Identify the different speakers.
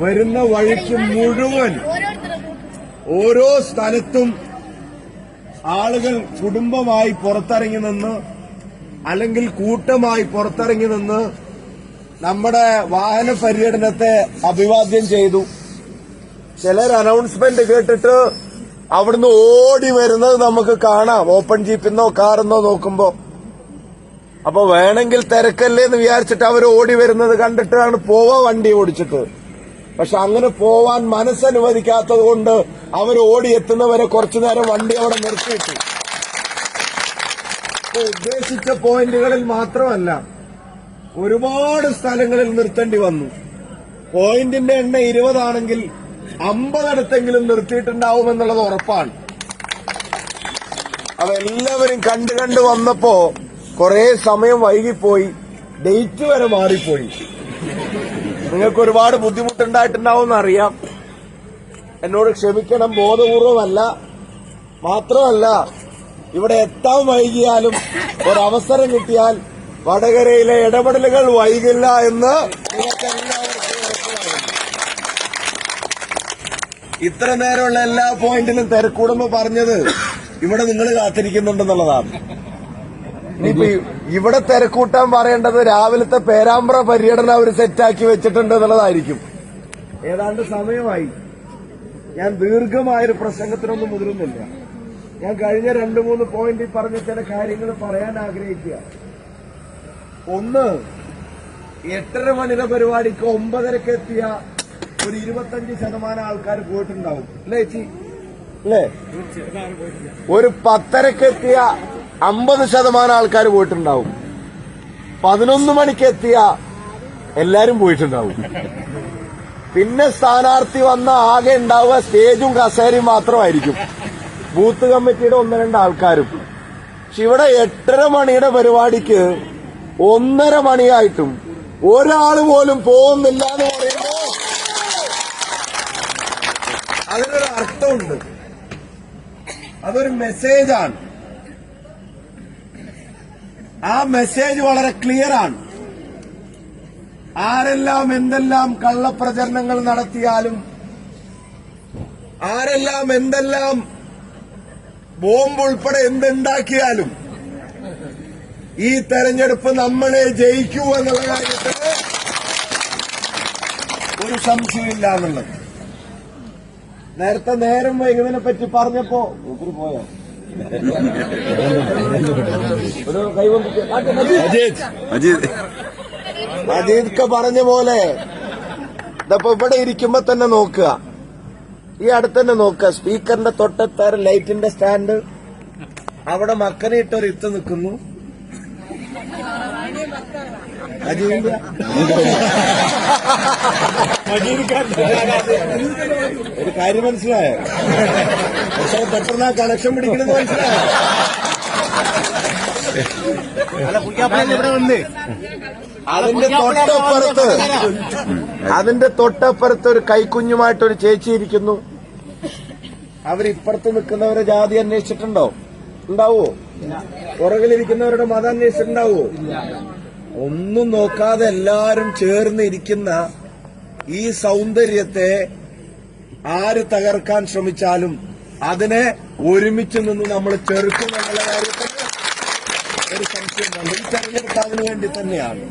Speaker 1: വരുന്ന വഴിക്ക് മുഴുവൻ ഓരോ സ്ഥലത്തും ആളുകൾ കുടുംബമായി പുറത്തിറങ്ങി നിന്ന് അല്ലെങ്കിൽ കൂട്ടമായി പുറത്തിറങ്ങി നിന്ന് നമ്മുടെ വാഹന പര്യടനത്തെ അഭിവാദ്യം ചെയ്തു. ചിലർ അനൗൺസ്മെന്റ് കേട്ടിട്ട് അവിടുന്ന് ഓടി വരുന്നത് നമുക്ക് കാണാം. ഓപ്പൺ ജീപ്പിന്നോ കാറിന്നോ നോക്കുമ്പോ. അപ്പൊ വേണമെങ്കിൽ തിരക്കല്ലേ എന്ന് വിചാരിച്ചിട്ട് അവർ ഓടി വരുന്നത് കണ്ടിട്ടാണ് പോവാ വണ്ടി ഓടിച്ചിട്ട്. പക്ഷെ അങ്ങനെ പോവാൻ മനസ്സനുവദിക്കാത്തത് കൊണ്ട് അവർ ഓടിയെത്തുന്നവരെ കുറച്ചു നേരം വണ്ടി അവിടെ നിർത്തിയിട്ടു. ഉദ്ദേശിച്ച പോയിന്റുകളിൽ മാത്രമല്ല ഒരുപാട് സ്ഥലങ്ങളിൽ നിർത്തേണ്ടി വന്നു. പോയിന്റിന്റെ എണ്ണ ഇരുപതാണെങ്കിൽ അമ്പതടുത്തെങ്കിലും നിർത്തിയിട്ടുണ്ടാവുമെന്നുള്ളത് ഉറപ്പാണ്. എല്ലാവരും കണ്ടു കണ്ടു വന്നപ്പോ കുറെ സമയം വൈകിപ്പോയി ഡേറ്റ് വരെ മാറിപ്പോയി. നിങ്ങൾക്ക് ഒരുപാട് ബുദ്ധിമുട്ടുണ്ടായിട്ടുണ്ടാവും അറിയാം എന്നോട് ക്ഷമിക്കണം ബോധപൂർവമല്ല. മാത്രമല്ല ഇവിടെ എത്താൻ വൈകിയാലും ഒരവസരം കിട്ടിയാൽ വടകരയിലെ ഇടപെടലുകൾ വൈകില്ല എന്ന്. ഇത്ര നേരമുള്ള എല്ലാ പോയിന്റിലും തിരക്കൂടുമ്പോ പറഞ്ഞത് ഇവിടെ നിങ്ങൾ കാത്തിരിക്കുന്നുണ്ടെന്നുള്ളതാണ്. ഇവിടെ തിരക്കൂട്ടാൻ പറയേണ്ടത് രാവിലത്തെ പേരാമ്പ്ര പര്യടനം അവർ സെറ്റാക്കി വെച്ചിട്ടുണ്ട് എന്നുള്ളതായിരിക്കും. ഏതാണ്ട് സമയമായി. ഞാൻ ദീർഘമായൊരു പ്രസംഗത്തിനൊന്നും മുതിരുന്നില്ല. ഞാൻ കഴിഞ്ഞ രണ്ടു മൂന്ന് പോയിന്റിൽ പറഞ്ഞ ചില കാര്യങ്ങൾ പറയാൻ ആഗ്രഹിക്കുക. ഒന്ന് എട്ടര മണിയുടെ പരിപാടിക്ക് ഒമ്പതരക്ക് എത്തിയ ഒരു ഇരുപത്തഞ്ച് ശതമാനം ആൾക്കാർ പോയിട്ടുണ്ടാവും. അല്ലേ ചേച്ചി? അല്ലേ? ഒരു പത്തരക്ക് എത്തിയ അമ്പത് ശതമാനം ആൾക്കാർ പോയിട്ടുണ്ടാവും. പതിനൊന്ന് മണിക്ക് എത്തിയ എല്ലാരും പോയിട്ടുണ്ടാവും. പിന്നെ സ്ഥാനാർത്ഥി വന്ന ആകെ ഉണ്ടാവുക സ്റ്റേജും കസേരയും മാത്രമായിരിക്കും. ബൂത്ത് കമ്മിറ്റിയുടെ ഒന്ന് രണ്ട് ആൾക്കാരും. പക്ഷെ ഇവിടെ എട്ടര മണിയുടെ പരിപാടിക്ക് ഒന്നര മണിയായിട്ടും ഒരാൾ പോലും പോകുന്നില്ല എന്ന് പറയുമ്പോ അതിനൊരു അർത്ഥമുണ്ട്. അതൊരു മെസ്സേജാണ് ആ മെസ്സേജ് വളരെ ക്ലിയർ ആണ്. ആരെല്ലാം എന്തെല്ലാം കള്ളപ്രചരണങ്ങൾ നടത്തിയാലും ആരെല്ലാം എന്തെല്ലാം ബോംബ് ഉൾപ്പെടെ എന്തുണ്ടാക്കിയാലും ഈ തെരഞ്ഞെടുപ്പ് നമ്മളെ ജയിക്കൂ എന്നുള്ള കാര്യത്തിൽ ഒരു സംശയമില്ല എന്നുള്ളത്. നേരത്തെ നേരം വൈകുന്നതിനെ പറ്റി പറഞ്ഞപ്പോ പോയോ? ഒരു
Speaker 2: അജിത്. അജിത്.
Speaker 1: അജീദ്ക്ക പറഞ്ഞ പോലെ ഇതപ്പോ ഇവിടെ ഇരിക്കുമ്പോ തന്നെ നോക്കുക. ഈ അടുത്തന്നെ നോക്കുക. സ്പീക്കറിന്റെ തൊട്ടത്താറ് ലൈറ്റിന്റെ സ്റ്റാൻഡ്. അവിടെ മക്കനെ ഇട്ടൊരു ഇത്ത് നിൽക്കുന്നു. ഒരു കാര്യം മനസ്സിലായോ? പക്ഷെ പെട്ടെന്ന് ആ കണക്ഷൻ പിടിക്കണെന്ന് മനസ്സിലായോ അതിന്റെ തൊട്ടപ്പുറത്ത് അതിന്റെ തൊട്ടപ്പുറത്ത് ഒരു കൈക്കുഞ്ഞുമായിട്ട് ഒരു ചേച്ചി ഇരിക്കുന്നു. അവരിപ്പുറത്ത് നിൽക്കുന്നവരെ ജാതി അന്വേഷിച്ചിട്ടുണ്ടോ? ഉണ്ടാവോ? പുറകിലിരിക്കുന്നവരുടെ മതം അന്വേഷിച്ചിട്ടുണ്ടാവോ ഒന്നും നോക്കാതെ എല്ലാരും ചേർന്ന് ഇരിക്കുന്ന ഈ സൗന്ദര്യത്തെ ആര് തകർക്കാൻ ശ്രമിച്ചാലും അതിനെ ഒരുമിച്ച് നിന്ന് നമ്മൾ ചെറുക്കും എന്നുള്ള കാര്യത്തിൽ ഒരു സംശയം ഈ വേണ്ടി തന്നെയാണ്.